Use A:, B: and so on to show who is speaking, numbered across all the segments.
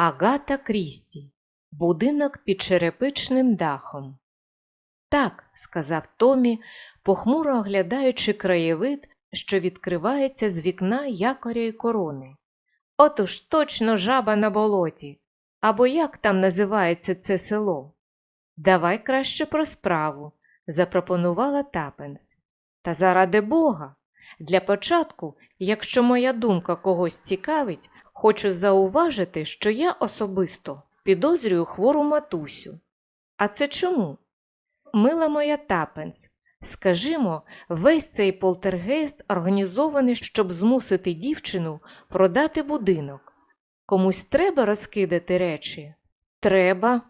A: Агата Крісті. Будинок під черепичним дахом. Так, сказав Томі, похмуро оглядаючи краєвид, що відкривається з вікна якоря й корони. От уж точно жаба на болоті. Або як там називається це село? Давай краще про справу, запропонувала Тапенс. Та заради Бога. Для початку, якщо моя думка когось цікавить, хочу зауважити, що я особисто підозрюю хвору матусю. А це чому? Мила моя Тапенс, скажімо, весь цей полтергейст організований, щоб змусити дівчину продати будинок. Комусь треба розкидати речі? Треба.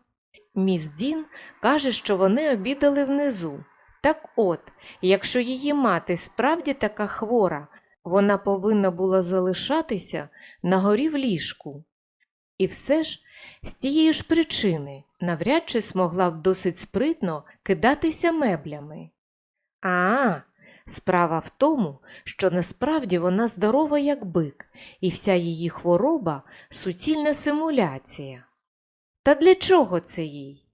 A: Міс Дін каже, що вони обідали внизу. Так от, якщо її мати справді така хвора, вона повинна була залишатися на горі в ліжку. І все ж, з тієї ж причини навряд чи змогла б досить спритно кидатися меблями. А, справа в тому, що насправді вона здорова, як бик, і вся її хвороба суцільна симуляція. Та для чого це їй?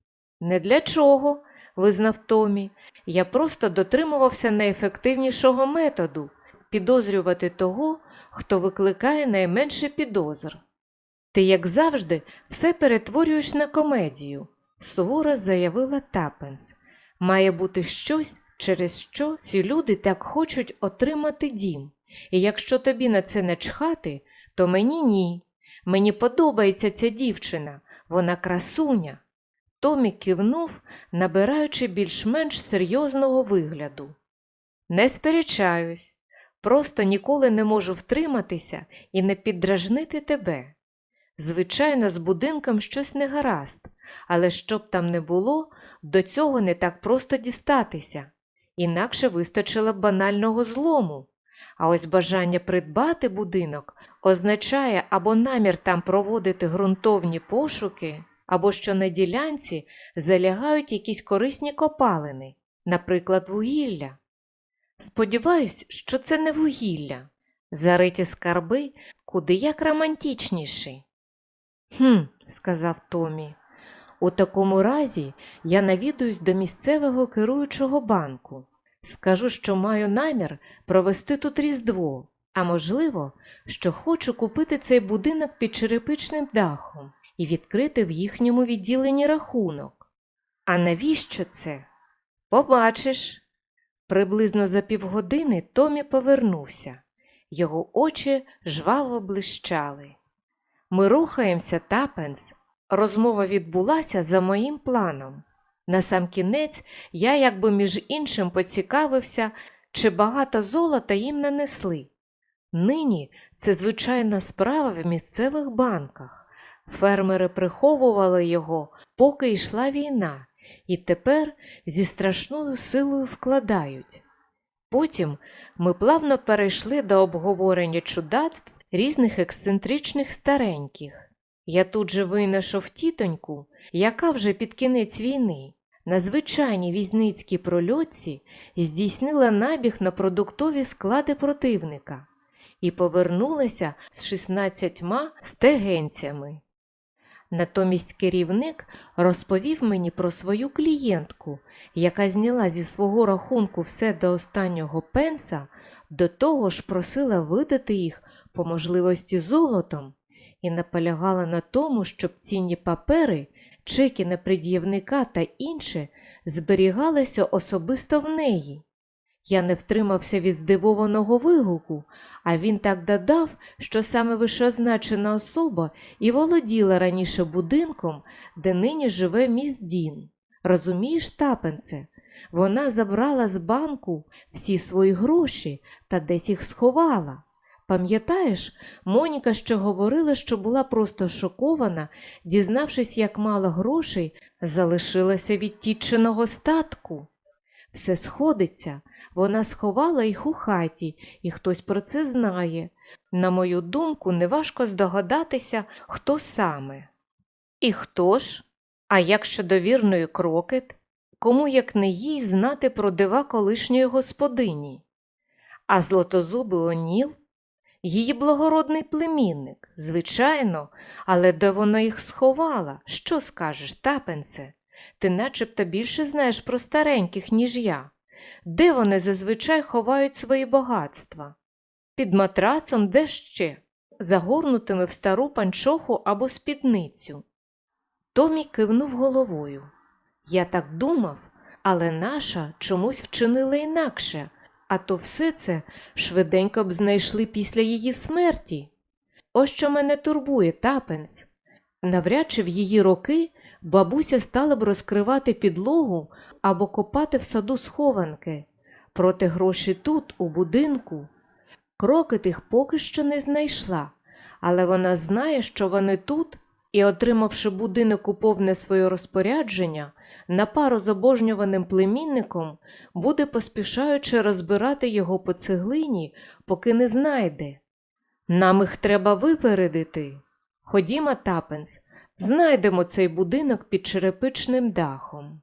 A: Не для чого, визнав Томі. Я просто дотримувався найефективнішого методу підозрювати того, хто викликає найменше підозр. Ти, як завжди, все перетворюєш на комедію, суворо заявила Тапенс. Має бути щось, через що ці люди так хочуть отримати дім. І якщо тобі на це не чхати, то мені ні. Мені подобається ця дівчина, вона красуня. Томі кивнув, набираючи більш-менш серйозного вигляду. Не сперечаюсь, просто ніколи не можу втриматися і не піддражнити тебе. Звичайно, з будинком щось не гаразд, але щоб там не було, до цього не так просто дістатися, інакше вистачило б банального злому. А ось бажання придбати будинок означає або намір там проводити ґрунтовні пошуки, або що на ділянці залягають якісь корисні копалини, наприклад, вугілля. Сподіваюсь, що це не вугілля, зариті скарби куди як романтичніші. Хм, сказав Томі. У такому разі я навідуюсь до місцевого керуючого банку. Скажу, що маю намір провести тут Різдво, а можливо, що хочу купити цей будинок під черепичним дахом і відкрити в їхньому відділенні рахунок. А навіщо це? Побачиш. Приблизно за півгодини Томі повернувся. Його очі жваво блищали. Ми рухаємося, Тапенс. Розмова відбулася за моїм планом. Насамкінець я якби між іншим поцікавився, чи багато золота їм нанесли. Нині це звичайна справа в місцевих банках. Фермери приховували його, поки йшла війна, і тепер зі страшною силою вкладають. Потім ми плавно перейшли до обговорення чудацтв різних ексцентричних стареньких. Я тут же винайшов тітоньку, яка вже під кінець війни на звичайній візницькій прольотці здійснила набіг на продуктові склади противника і повернулася з 16 стегенцями. Натомість керівник розповів мені про свою клієнтку, яка зняла зі свого рахунку все до останнього пенса, до того ж просила видати їх по можливості золотом і наполягала на тому, щоб цінні папери, чеки на пред'явника та інше зберігалися особисто в неї. Я не втримався від здивованого вигуку, а він так додав, що саме вищезначена особа і володіла раніше будинком, де нині живе міс Дін. Розумієш, тапенце, вона забрала з банку всі свої гроші та десь їх сховала. Пам'ятаєш, Моніка ще говорила, що була просто шокована, дізнавшись, як мало грошей залишилося від тітчиного статку. Все сходиться, вона сховала їх у хаті, і хтось про це знає. На мою думку, неважко здогадатися, хто саме. І хто ж? А як щодо вірної крокет, кому як не їй знати про дива колишньої господині? А злотозубий Оніл? Її благородний племінник, звичайно, але де вона їх сховала? Що скажеш, тапенце? Ти начебто більше знаєш про стареньких, ніж я. Де вони зазвичай ховають свої багатства? Під матрацом де ще, загорнутими в стару панчоху або спідницю. Томі кивнув головою. Я так думав, але наша чомусь вчинила інакше, а то все це швиденько б знайшли після її смерті. Ось що мене турбує, тапенс. Навряд чи в її роки бабуся стала б розкривати підлогу або копати в саду схованки. Проте гроші тут, у будинку. Крокет їх поки що не знайшла, але вона знає, що вони тут, і, отримавши будинок у повне своє розпорядження, на пару з обожнюваним племінником буде поспішаючи розбирати його по цеглині, поки не знайде. Нам їх треба випередити. Ходімо, Тапенс, знайдемо цей будинок під черепичним дахом.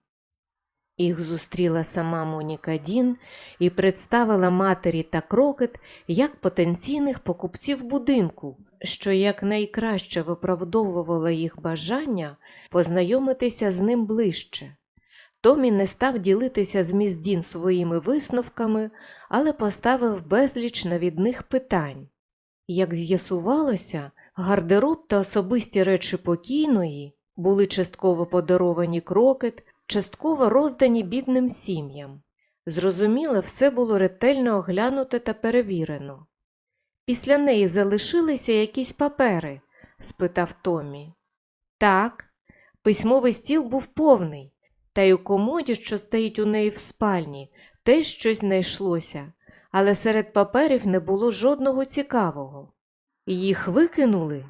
A: Їх зустріла сама Моніка Дін і представила матері та крокет як потенційних покупців будинку, що якнайкраще виправдовувало їх бажання познайомитися з ним ближче. Томі не став ділитися з міс Дін своїми висновками, але поставив безліч навідних питань. Як з'ясувалося, гардероб та особисті речі покійної були частково подаровані крокет, частково роздані бідним сім'ям. Зрозуміло, все було ретельно оглянуто та перевірено. Після неї залишилися якісь папери? спитав Томі. Так, письмовий стіл був повний, та й у комоді, що стоїть у неї в спальні, теж щось знайшлося, але серед паперів не було жодного цікавого. Їх викинули?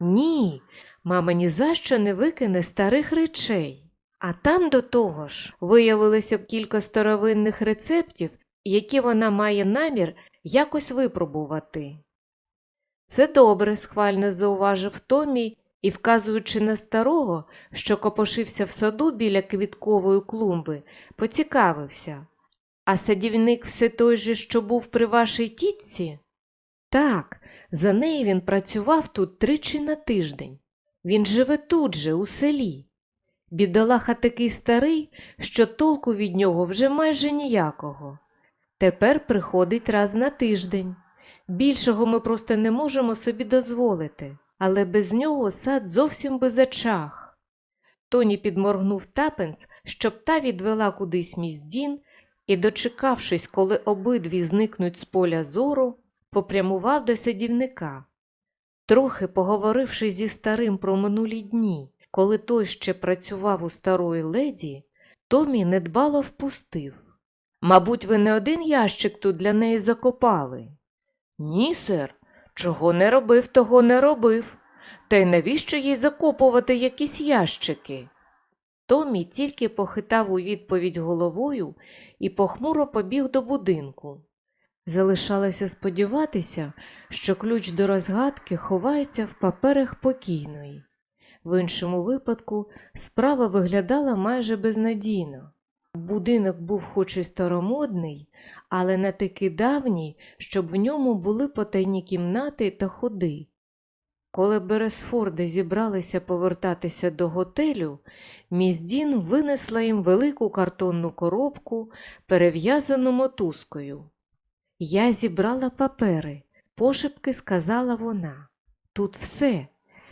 A: Ні, мама ні за що не викине старих речей. А там до того ж виявилося кілька старовинних рецептів, які вона має намір якось випробувати. Це добре, схвально зауважив Томі і, вказуючи на старого, що копошився в саду біля квіткової клумби, поцікавився. А садівник все той же, що був при вашій тітці? Так, за неї він працював тут тричі на тиждень. Він живе тут же, у селі. Бідолаха такий старий, що толку від нього вже майже ніякого. Тепер приходить раз на тиждень. Більшого ми просто не можемо собі дозволити, але без нього сад зовсім би зачах. Тоні підморгнув тапенс, щоб та відвела кудись міс Дін і, дочекавшись, коли обидві зникнуть з поля зору, попрямував до садівника. Трохи поговоривши зі старим про минулі дні, коли той ще працював у старої леді, Томі недбало впустив. Мабуть, ви не один ящик тут для неї закопали. Ні, сер, чого не робив, того не робив. Та й навіщо їй закопувати якісь ящики? Томі тільки похитав у відповідь головою і похмуро побіг до будинку. Залишалося сподіватися, що ключ до розгадки ховається в паперах покійної. В іншому випадку справа виглядала майже безнадійно. Будинок був хоч і старомодний, але не такий давній, щоб в ньому були потайні кімнати та ходи. Коли Бересфорди зібралися повертатися до готелю, міздін винесла їм велику картонну коробку, перев'язану мотузкою. Я зібрала папери, пошепки сказала вона. Тут все.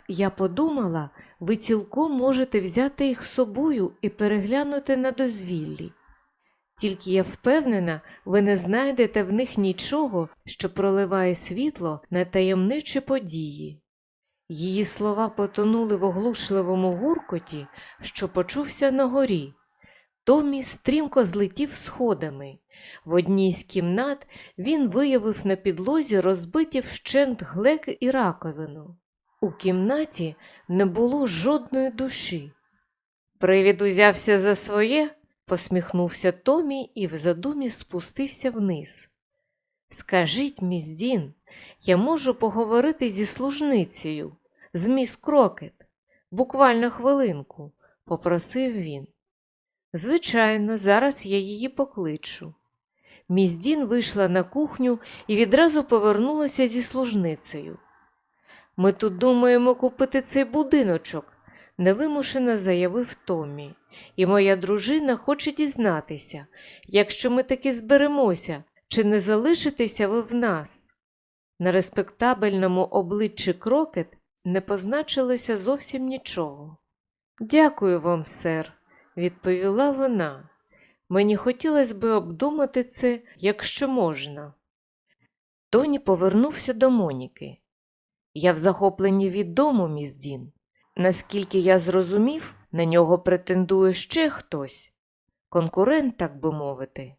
A: Я подумала, ви цілком можете взяти їх з собою і переглянути на дозвіллі. Тільки я впевнена, ви не знайдете в них нічого, що проливає світло на таємничі події. Її слова потонули в оглушливому гуркоті, що почувся на горі. Томі стрімко злетів сходами. В одній з кімнат він виявив на підлозі розбиті вщент глеки і раковину. У кімнаті не було жодної душі. Привід узявся за своє, посміхнувся Томі і в задумі спустився вниз. Скажіть, міс Дін, я можу поговорити зі служницею, з міс Крокет, буквально хвилинку, попросив він. Звичайно, зараз я її покличу. Міс Дін вийшла на кухню і відразу повернулася зі служницею. Ми тут думаємо купити цей будиночок, невимушено заявив Томмі. І моя дружина хоче дізнатися, якщо ми таки зберемося, чи не залишитеся ви в нас. На респектабельному обличчі крокет не позначилося зовсім нічого. Дякую вам, сер, відповіла вона. Мені хотілося би обдумати це, якщо можна. Тоні повернувся до Моніки. Я в захопленні від дому, міс Дін. Наскільки я зрозумів, на нього претендує ще хтось. Конкурент, так би мовити.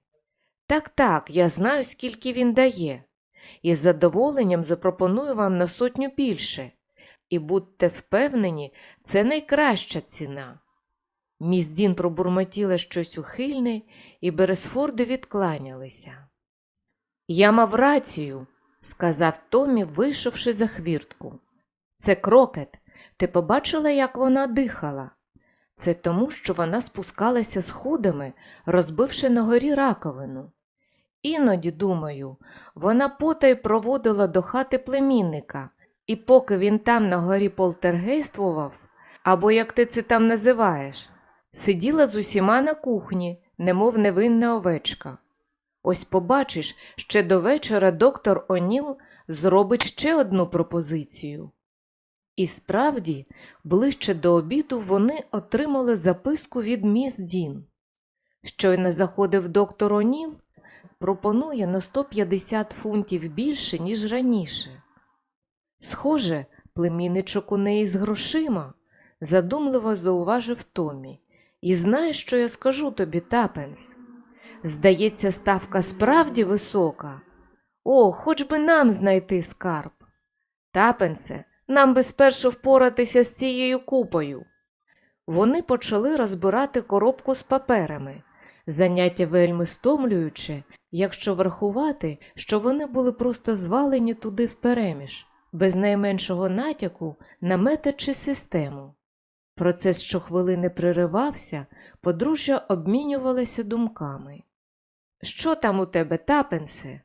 A: Так, так, я знаю, скільки він дає, і з задоволенням запропоную вам на сотню більше. І будьте впевнені, це найкраща ціна. Міс Дін пробурмотіла щось ухильне, і Бересфорди відкланялися. Я мав рацію, сказав Томі, вийшовши за хвіртку. Це крокет. Ти побачила, як вона дихала? Це тому, що вона спускалася сходами, розбивши на горі раковину. Іноді, думаю, вона потай проводила до хати племінника, і поки він там на горі полтергействував, або як ти це там називаєш, сиділа з усіма на кухні, немов невинна овечка. Ось побачиш, ще до вечора доктор Оніл зробить ще одну пропозицію. І справді, ближче до обіду вони отримали записку від міс Дін. Щойно заходив доктор Оніл, пропонує на 150 фунтів більше, ніж раніше. Схоже, племінничок у неї з грошима, задумливо зауважив Томі. І знаєш, що я скажу тобі, Тапенс? Здається, ставка справді висока. О, хоч би нам знайти скарб. Тапенсе, нам би спершу впоратися з цією купою. Вони почали розбирати коробку з паперами, заняття вельми стомлююче, якщо врахувати, що вони були просто звалені туди впереміж, без найменшого натяку на метод чи систему. Процес щохвилини приривався, подружжя обмінювалися думками. Що там у тебе, тапенсе?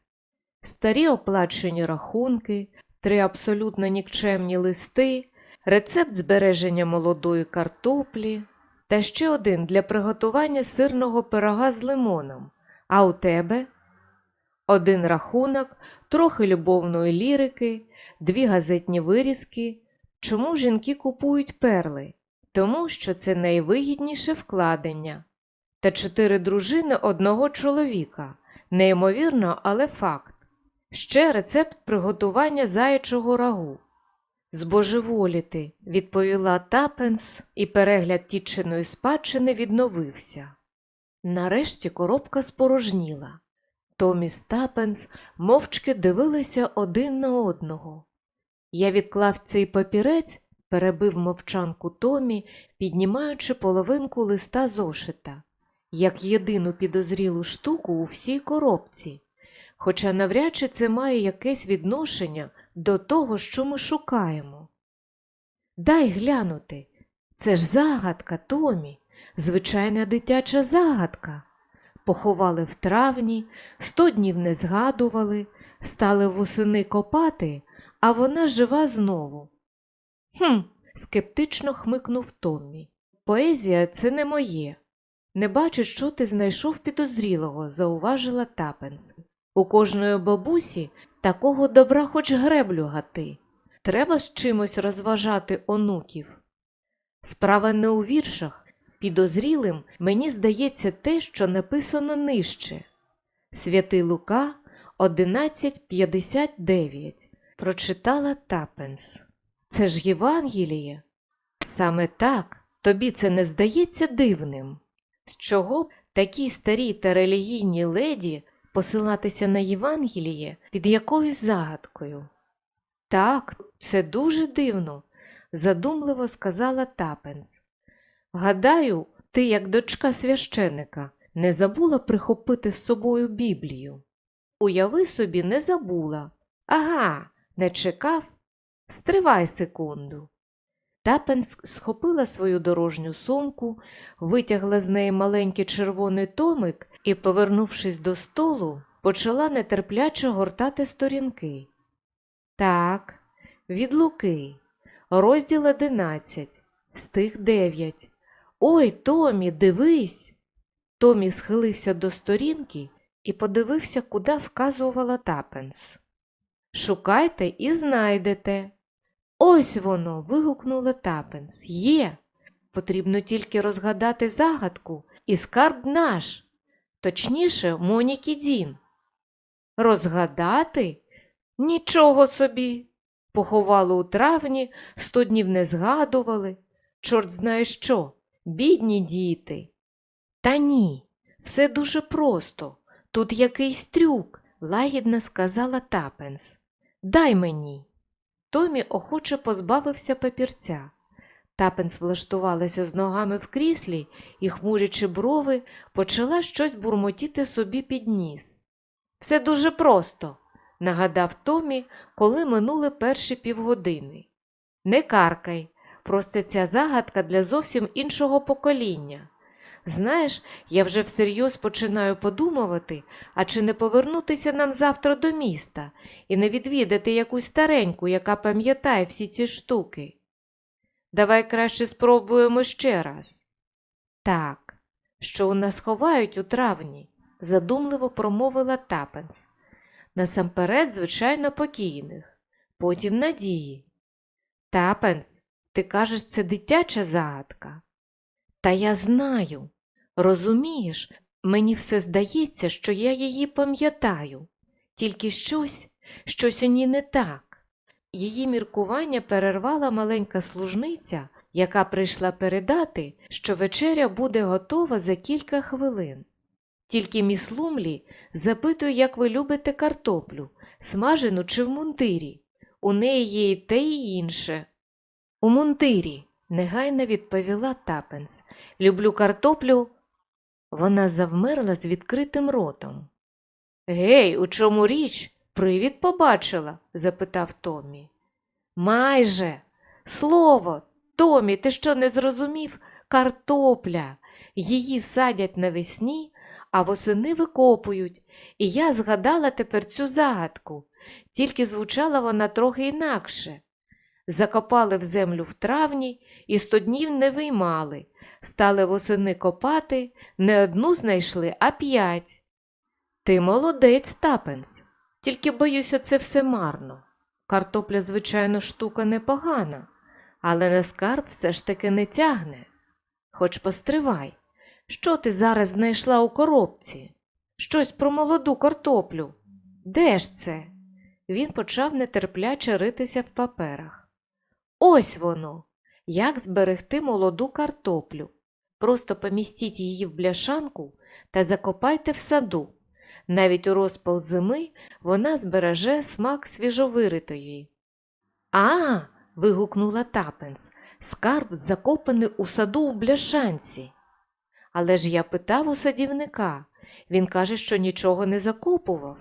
A: Старі оплачені рахунки, три абсолютно нікчемні листи, рецепт збереження молодої картоплі та ще один для приготування сирного пирога з лимоном. А у тебе? Один рахунок, трохи любовної лірики, дві газетні вирізки. Чому жінки купують перли? Тому що це найвигідніше вкладення. Та чотири дружини одного чоловіка. Неймовірно, але факт. Ще рецепт приготування заячого рагу. Збожеволіти, відповіла Тапенс, і перегляд тічиної спадщини відновився. Нарешті коробка спорожніла. Томі з Тапенс мовчки дивилися один на одного. Я відклав цей папірець, перебив мовчанку Томі, піднімаючи половинку листа зошита, як єдину підозрілу штуку у всій коробці, хоча навряд чи це має якесь відношення до того, що ми шукаємо. Дай глянути, це ж загадка, Томі, звичайна дитяча загадка. Поховали в травні, сто днів не згадували, стали восени копати, а вона жива знову. Хм, скептично хмикнув Томмі. Поезія це не моє. Не бачу, що ти знайшов підозрілого, зауважила Тапенс. У кожної бабусі такого добра хоч греблю гати. Треба з чимось розважати онуків. Справа не у віршах. Підозрілим мені здається те, що написано нижче. Святий Лука 11.59. Прочитала Тапенс. Це ж Євангеліє? Саме так, тобі це не здається дивним. З чого б такій старій та релігійній леді посилатися на Євангеліє під якоюсь загадкою? Так, це дуже дивно, задумливо сказала Тапенс. Гадаю, ти, як дочка священика, не забула прихопити з собою Біблію. Уяви собі, не забула. Ага, не чекав. Стривай секунду. Тапенс схопила свою дорожню сумку, витягла з неї маленький червоний томик і, повернувшись до столу, почала нетерпляче гортати сторінки. Так, від Луки, розділ 11, стих 9. Ой, Томі, дивись. Томі схилився до сторінки і подивився, куди вказувала Тапенс. Шукайте і знайдете. Ось воно. вигукнула Тапенс. Є. Потрібно тільки розгадати загадку і скарб наш, точніше, Моніки Дін. Розгадати? Нічого собі. Поховали у травні, сто днів не згадували. Чорт знає що, бідні діти. Та ні, все дуже просто. Тут якийсь трюк, лагідно сказала Тапенс. Дай мені. Томі охоче позбавився папірця. Тапенс влаштувалася з ногами в кріслі і, хмурячи брови, почала щось бурмотіти собі під ніс. Все дуже просто, нагадав Томі, коли минули перші півгодини. Не каркай, просто ця загадка для зовсім іншого покоління. Знаєш, я вже всерйоз починаю подумувати, а чи не повернутися нам завтра до міста і не відвідати якусь стареньку, яка пам'ятає всі ці штуки. Давай краще спробуємо ще раз. Так, що у нас ховають у травні, задумливо промовила Тапенс. Насамперед, звичайно, покійних, потім надії. Тапенс, ти кажеш, це дитяча загадка? Та я знаю. Розумієш, мені все здається, що я її пам'ятаю, тільки щось, щось у ній не так. Її міркування перервала маленька служниця, яка прийшла передати, що вечеря буде готова за кілька хвилин. Тільки міс Лумлі запитує, як ви любите картоплю, смажену чи в мундирі. У неї є і те, і інше. У мундирі, негайно відповіла Тапенс. Люблю картоплю. Вона завмерла з відкритим ротом. Гей, у чому річ? Привід побачила? запитав Томі. Майже. Слово, Томі, ти що не зрозумів? Картопля. Її садять навесні, а восени викопують. І я згадала тепер цю загадку, тільки звучала вона трохи інакше. Закопали в землю в травні і сто днів не виймали. Стали восени копати, не одну знайшли, а п'ять. Ти молодець, Тапенс. Тільки боюся, це все марно. Картопля, звичайно, штука непогана, але на скарб все ж таки не тягне. Хоч постривай, що ти зараз знайшла у коробці? Щось про молоду картоплю. Де ж це? Він почав нетерпляче ритися в паперах. Ось воно. Як зберегти молоду картоплю. Просто помістіть її в бляшанку та закопайте в саду. Навіть у розпал зими вона збереже смак свіжовиритої. А. вигукнула Тапенс. Скарб закопаний у саду у бляшанці. Але ж я питав у садівника. Він каже, що нічого не закопував.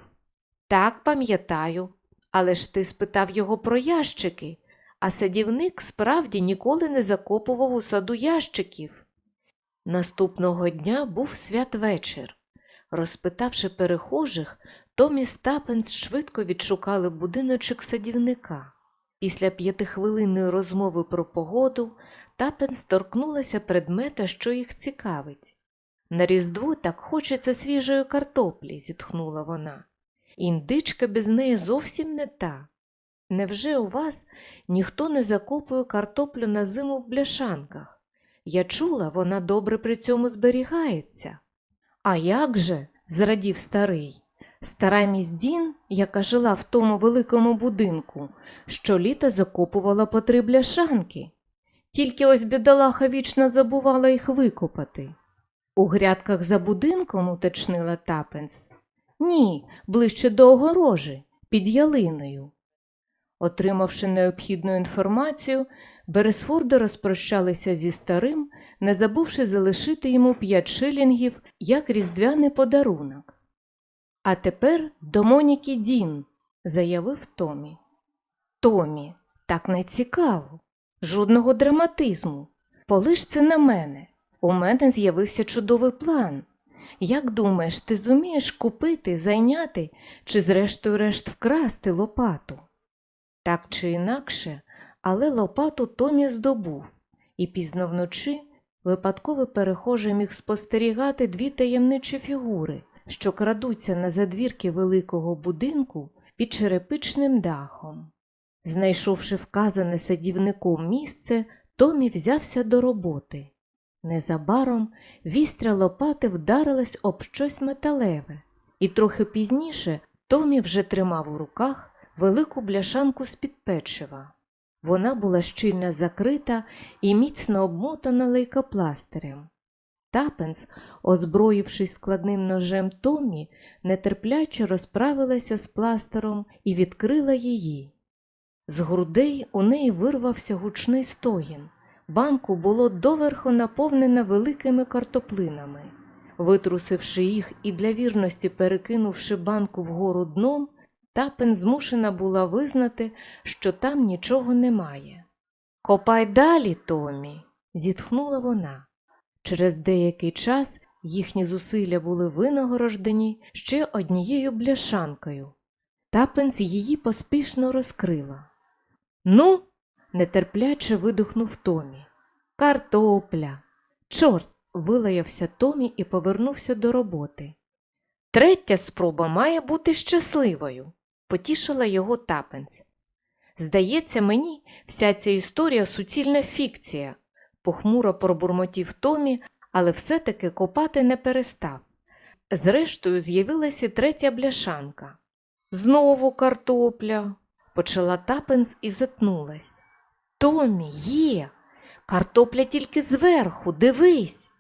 A: Так, пам'ятаю, але ж ти спитав його про ящики, а садівник справді ніколи не закопував у саду ящиків. Наступного дня був святвечір. Розпитавши перехожих, Томі з Тапенс швидко відшукали будиночок садівника. Після п'ятихвилинної розмови про погоду Тапенс торкнулася предмета, що їх цікавить. На різдво так хочеться свіжої картоплі, зітхнула вона. Індичка без неї зовсім не та. Невже у вас ніхто не закопує картоплю на зиму в бляшанках? Я чула, вона добре при цьому зберігається. А як же? зрадів старий. Стара міс Дін, яка жила в тому великому будинку, щоліта закопувала по три бляшанки. Тільки ось бідолаха вічно забувала їх викопати. У грядках за будинком, уточнила Тапенс. Ні, ближче до огорожі, під ялиною. Отримавши необхідну інформацію, Бересфорди розпрощалися зі старим, не забувши залишити йому п'ять шилінгів як різдвяний подарунок. А тепер до Моніки Дін, заявив Томі. Томі, так не цікаво, жодного драматизму. Полиш це на мене. У мене з'явився чудовий план. як думаєш, ти зумієш купити, зайняти чи зрештою решт вкрасти лопату? Так чи інакше, але лопату Томі здобув, і пізно вночі випадковий перехожий міг спостерігати дві таємничі фігури, що крадуться на задвірки великого будинку під черепичним дахом. Знайшовши вказане садівником місце, Томі взявся до роботи. Незабаром вістря лопати вдарилась об щось металеве, і трохи пізніше Томі вже тримав у руках велику бляшанку з-під печива. Вона була щільно закрита і міцно обмотана лейкопластирем. Тапенс, озброївшись складним ножем Томі, нетерпляче розправилася з пластиром і відкрила її. З грудей у неї вирвався гучний стогін. Банку було доверху наповнено великими картоплинами. Витрусивши їх і для вірності перекинувши банку вгору дном, Тапен змушена була визнати, що там нічого немає. Копай далі, Томі, зітхнула вона. Через деякий час їхні зусилля були винагороджені ще однією бляшанкою. Тапенс її поспішно розкрила. Ну, нетерпляче видихнув Томі. Картопля. Чорт, вилаявся Томі і повернувся до роботи. Третя спроба має бути щасливою, потішила його Тапенс. Здається мені, вся ця історія суцільна фікція, похмуро пробурмотів Томі, але все-таки копати не перестав. Зрештою, з'явилася третя бляшанка. Знову картопля, почала Тапенс і затнулась. Томі, є. Картопля тільки зверху, дивись.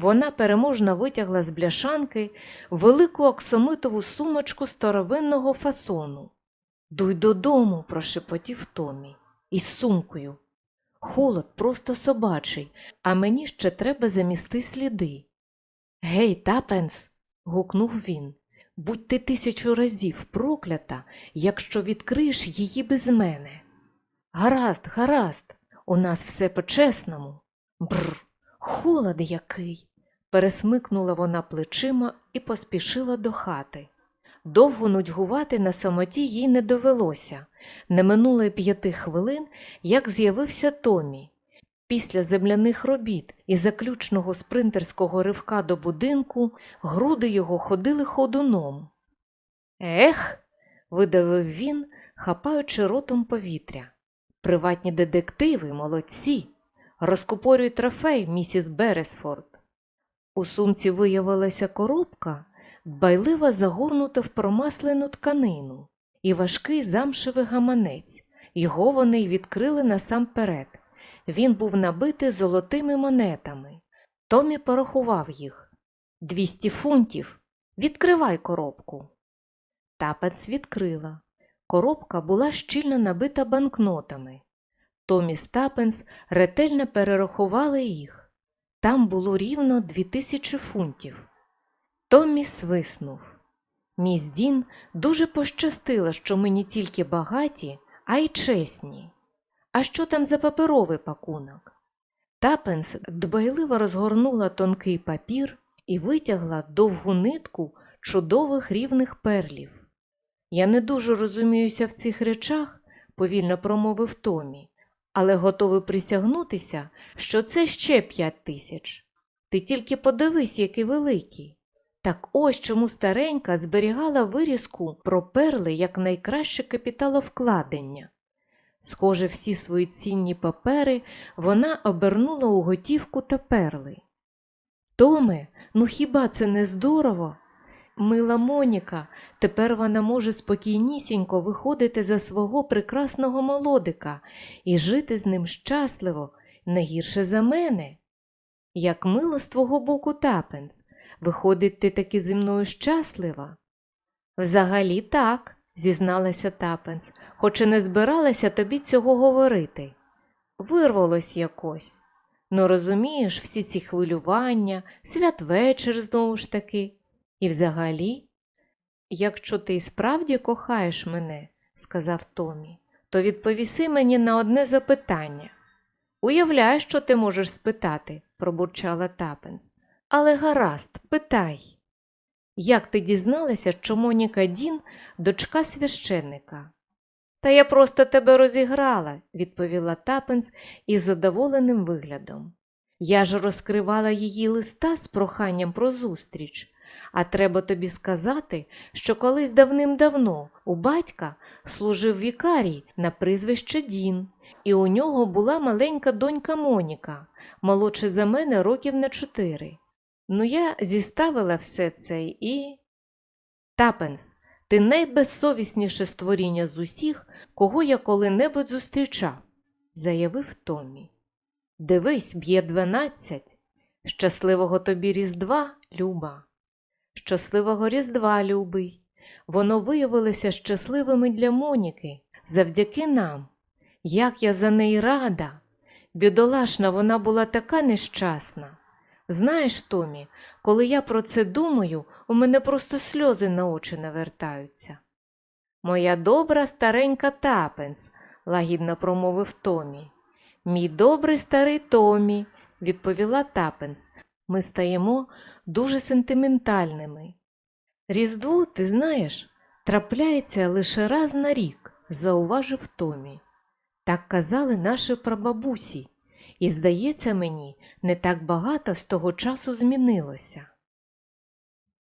A: Вона переможно витягла з бляшанки велику оксамитову сумочку старовинного фасону. Дуй додому, прошепотів Томі, із сумкою. Холод просто собачий, а мені ще треба замісти сліди. Гей, тапенс. гукнув він. Будь ти тисячу разів проклята, якщо відкриєш її без мене. Гаразд, гаразд, у нас все по-чесному. Бр, холод який. Пересмикнула вона плечима і поспішила до хати. Довго нудьгувати на самоті їй не довелося. Не минуло й п'яти хвилин, як з'явився Томі. Після земляних робіт і заключного спринтерського ривка до будинку груди його ходили ходуном. Ех, видавив він, хапаючи ротом повітря. Приватні детективи молодці. Розкупорюй трофей, місіс Бересфорд. У сумці виявилася коробка, дбайливо загорнута в промаслену тканину, і важкий замшевий гаманець. Його вони й відкрили насамперед. Він був набитий золотими монетами. Томі порахував їх. Двісті фунтів. Відкривай коробку. Тапець відкрила. Коробка була щільно набита банкнотами. Томі Стапенс ретельно перерахували їх. Там було рівно дві тисячі фунтів. Томмі свиснув. Міс Дін дуже пощастило, що ми не тільки багаті, а й чесні. А що там за паперовий пакунок? Тапенс дбайливо розгорнула тонкий папір і витягла довгу нитку чудових рівних перлів. Я не дуже розуміюся в цих речах, повільно промовив Томі, але готовий присягнутися, що це ще п'ять тисяч. Ти тільки подивись, який великий. Так ось чому старенька зберігала вирізку про перли як найкраще капіталовкладення. Схоже, всі свої цінні папери вона обернула у готівку та перли. Томе, ну хіба це не здорово? Мила Моніка, тепер вона може спокійнісінько виходити за свого прекрасного молодика і жити з ним щасливо, не гірше за мене. Як мило з твого боку тапенс, виходить, ти таки зі мною щаслива? Взагалі так, зізналася тапенс, хоч і не збиралася тобі цього говорити. Вирвалось якось. Ну, розумієш, всі ці хвилювання, святвечір знову ж таки. І взагалі, якщо ти справді кохаєш мене, сказав Томі, то відповіси мені на одне запитання. Уявляєш, що ти можеш спитати, пробурчала Тапенс. Але гаразд, питай. Як ти дізналася, що Моніка Дін дочка священника? Та я просто тебе розіграла, відповіла Тапенс із задоволеним виглядом. Я ж розкривала її листа з проханням про зустріч, а треба тобі сказати, що колись давним-давно у батька служив вікарій на прізвище Дін, і у нього була маленька донька Моніка, молодша за мене років на чотири. Ну, я зіставила все це і. Тапенс, ти найбезсовісніше створіння з усіх, кого я коли-небудь зустрічав, заявив Томі. Дивись, б'є дванадцять. Щасливого тобі Різдва, Люба. Щасливого Різдва, любий. Воно виявилося щасливими для Моніки, завдяки нам. Як я за неї рада. Бідолашна вона була така нещасна. Знаєш, Томі, коли я про це думаю, у мене просто сльози на очі навертаються. Моя добра старенька Тапенс, лагідно промовив Томі. Мій добрий старий Томі, відповіла Тапенс. Ми стаємо дуже сентиментальними. Різдво, ти знаєш, трапляється лише раз на рік, зауважив Томі. Так казали наші прабабусі, і, здається мені, не так багато з того часу змінилося.